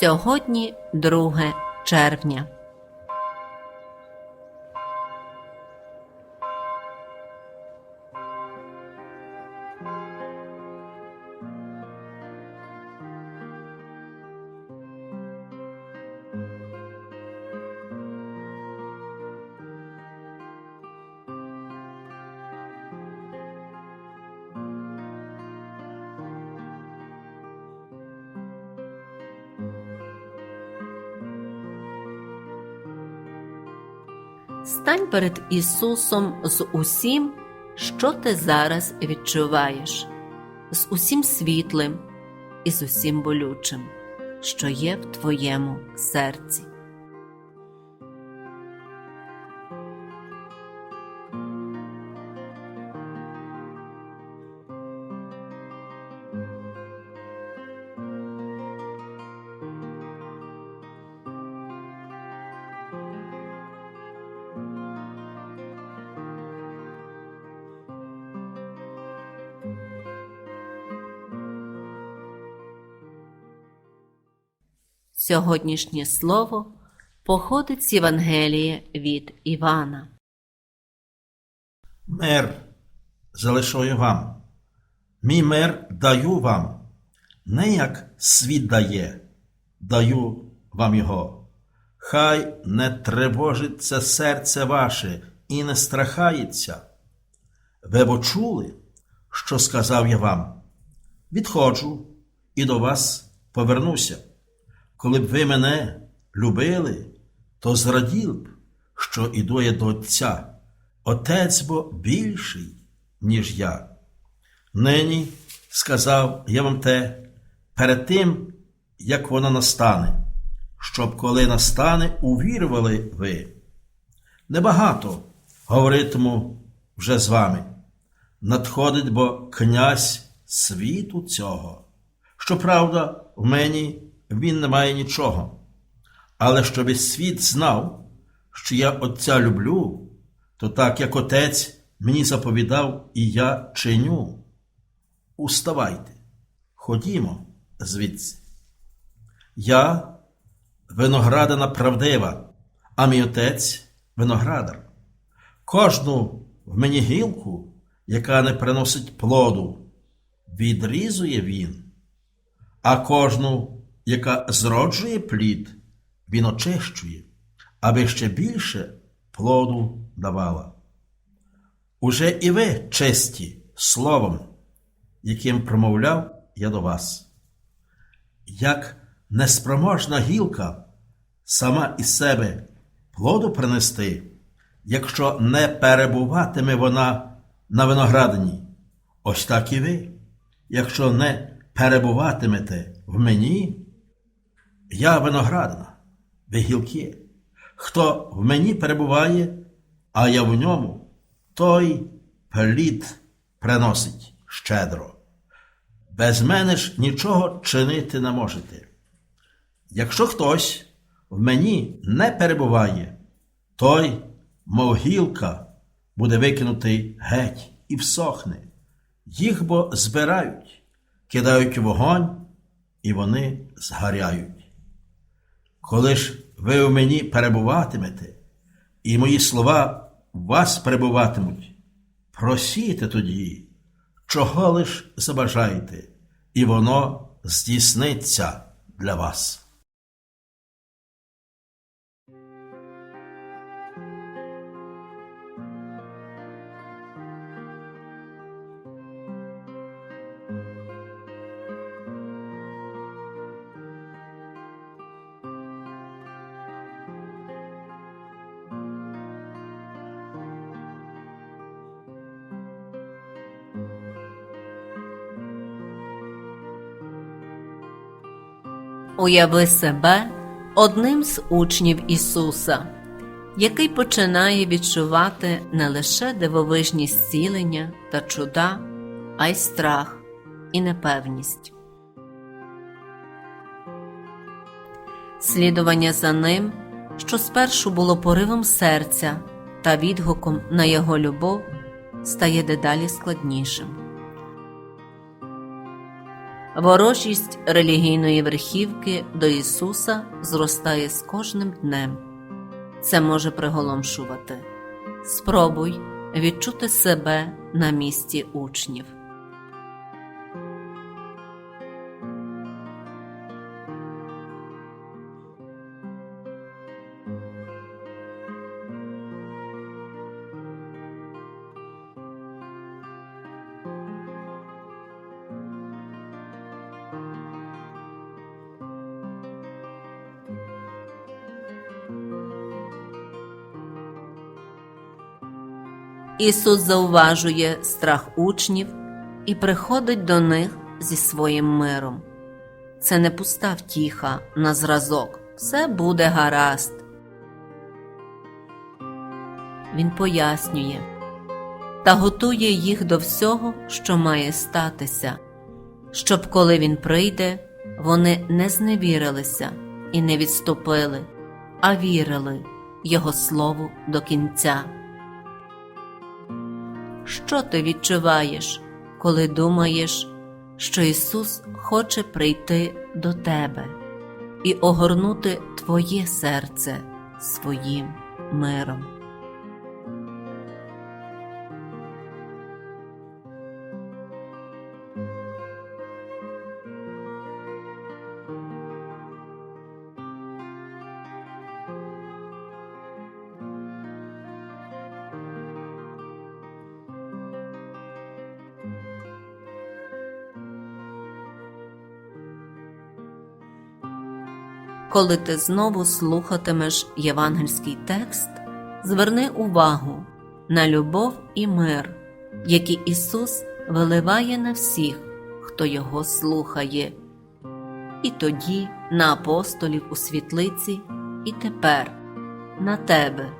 Сьогодні 2 червня. Стань перед Ісусом з усім, що ти зараз відчуваєш, з усім світлим і з усім болючим, що є в твоєму серці. Сьогоднішнє слово походить з Євангелія від Івана. Мир залишаю вам. Мій мир даю вам, не як світ дає, даю вам його. Хай не тривожиться серце ваше і не страхається. Ви бо чули, що сказав я вам. Відходжу і до вас повернуся. Коли б ви мене любили, то зраділ б, що іду я до Отця. Отець бо більший, ніж я. Нині сказав я вам те перед тим, як вона настане, щоб коли настане, увірували ви. Небагато говоритиму вже з вами. Надходить бо князь світу цього. Щоправда, в мені він не має нічого. Але щоб світ знав, що я Отця люблю, то так як Отець мені заповідав, і я чиню. Уставайте, ходімо звідси. Я виноградина правдива, а мій отець виноградар. Кожну в мені гілку, яка не приносить плоду, відрізує він, а кожну, яка зроджує плід, він очищує, аби ще більше плоду давала. Уже і ви чисті словом, яким промовляв я до вас. Як неспроможна гілка сама із себе плоду принести, якщо не перебуватиме вона на виноградині, ось так і ви, якщо не перебуватимете в мені, я виноградина, ви гілки. Хто в мені перебуває, а я в ньому, той плід приносить щедро. Без мене ж нічого чинити не можете. Якщо хтось в мені не перебуває, той, мов гілка, буде викинутий геть і всохне. Їх бо збирають, кидають вогонь, і вони згаряють. Коли ж ви в мені перебуватимете, і мої слова в вас перебуватимуть, просійте тоді, чого лиш забажаєте, і воно здійсниться для вас. Уяви себе одним з учнів Ісуса, який починає відчувати не лише дивовижні зцілення та чуда, а й страх і непевність. Слідування за ним, що спершу було поривом серця та відгуком на його любов, стає дедалі складнішим. Ворожість релігійної верхівки до Ісуса зростає з кожним днем. Це може приголомшувати. Спробуй відчути себе на місці учнів. Ісус зауважує страх учнів і приходить до них зі своїм миром. Це не пуста втіха на зразок, все буде гаразд. Він пояснює та готує їх до всього, що має статися, щоб коли він прийде, вони не зневірилися і не відступили, а вірили Його слову до кінця. Що ти відчуваєш, коли думаєш, що Ісус хоче прийти до тебе і огорнути твоє серце своїм миром? Коли ти знову слухатимеш євангельський текст, зверни увагу на любов і мир, які Ісус виливає на всіх, хто Його слухає, і тоді на апостолів у світлиці, і тепер на тебе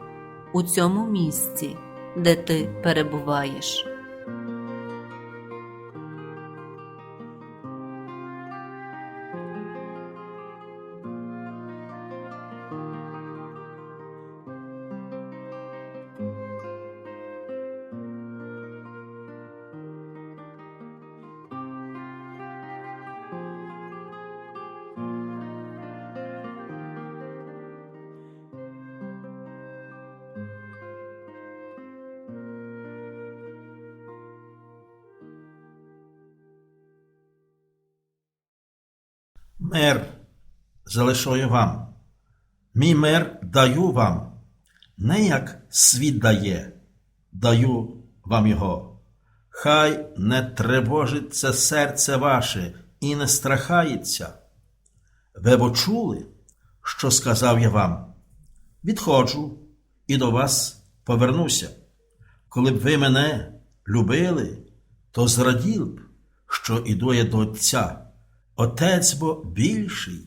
у цьому місці, де ти перебуваєш. Мир залишаю вам. Мій мир даю вам, не як світ дає, даю вам його. Хай не тривожиться серце ваше і не страхається. Ви бо чули, що сказав я вам. Відходжу і до вас повернуся. Коли б ви мене любили, то зраділ б, що іду я до Отця. Отець бо більший,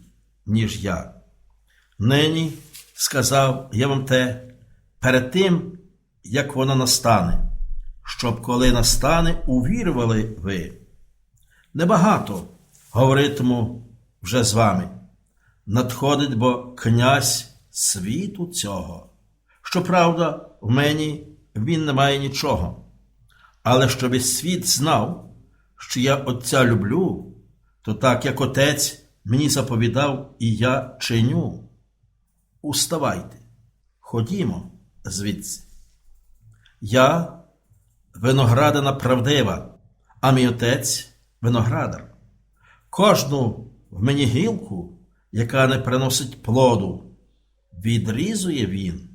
ніж я. Нині сказав я вам те перед тим, як воно настане, щоб коли настане, увірували ви. Небагато говоритиму вже з вами. Надходить бо князь світу цього. Щоправда, в мені він не має нічого. Але щоб світ знав, що я Отця люблю, то так як Отець мені заповідав, і я чиню. Уставайте, ходімо звідси. Я виноградина правдива, а мій отець виноградар. Кожну в мені гілку, яка не приносить плоду, відрізує він,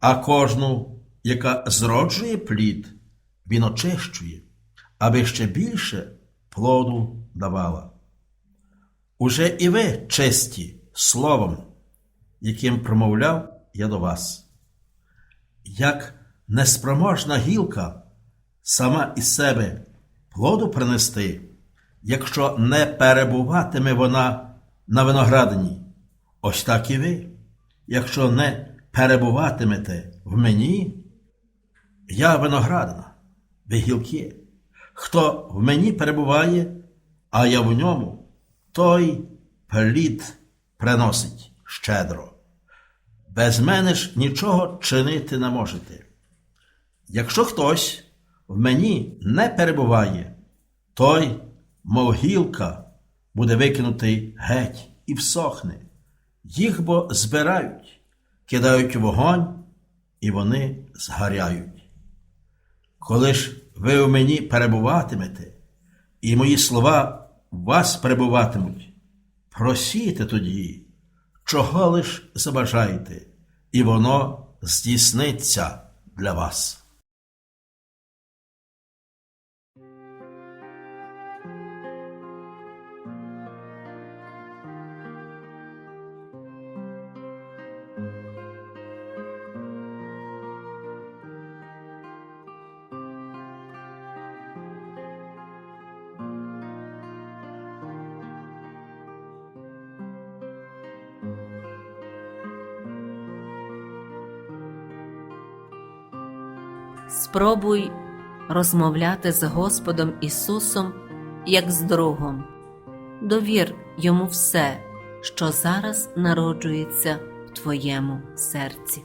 а кожну, яка зроджує плід, він очищує, аби ще більше плоду давала. Уже і ви честі словом, яким промовляв я до вас. Як неспроможна гілка сама із себе плоду принести, якщо не перебуватиме вона на виноградині, ось так і ви, якщо не перебуватимете в мені, я виноградина, ви гілки. Хто в мені перебуває, а я в ньому, той плід приносить щедро. Без мене ж нічого чинити не можете. Якщо хтось в мені не перебуває, той мов гілка, буде викинутий геть і всохне. Їх бо збирають, кидають вогонь, і вони згаряють. Коли ж ви у мені перебуватимете, і мої слова в вас прибуватимуть. просійте тоді, чого лиш забажаєте, і воно здійсниться для вас. Спробуй розмовляти з Господом Ісусом як з другом. Довір йому все, що зараз народжується в твоєму серці.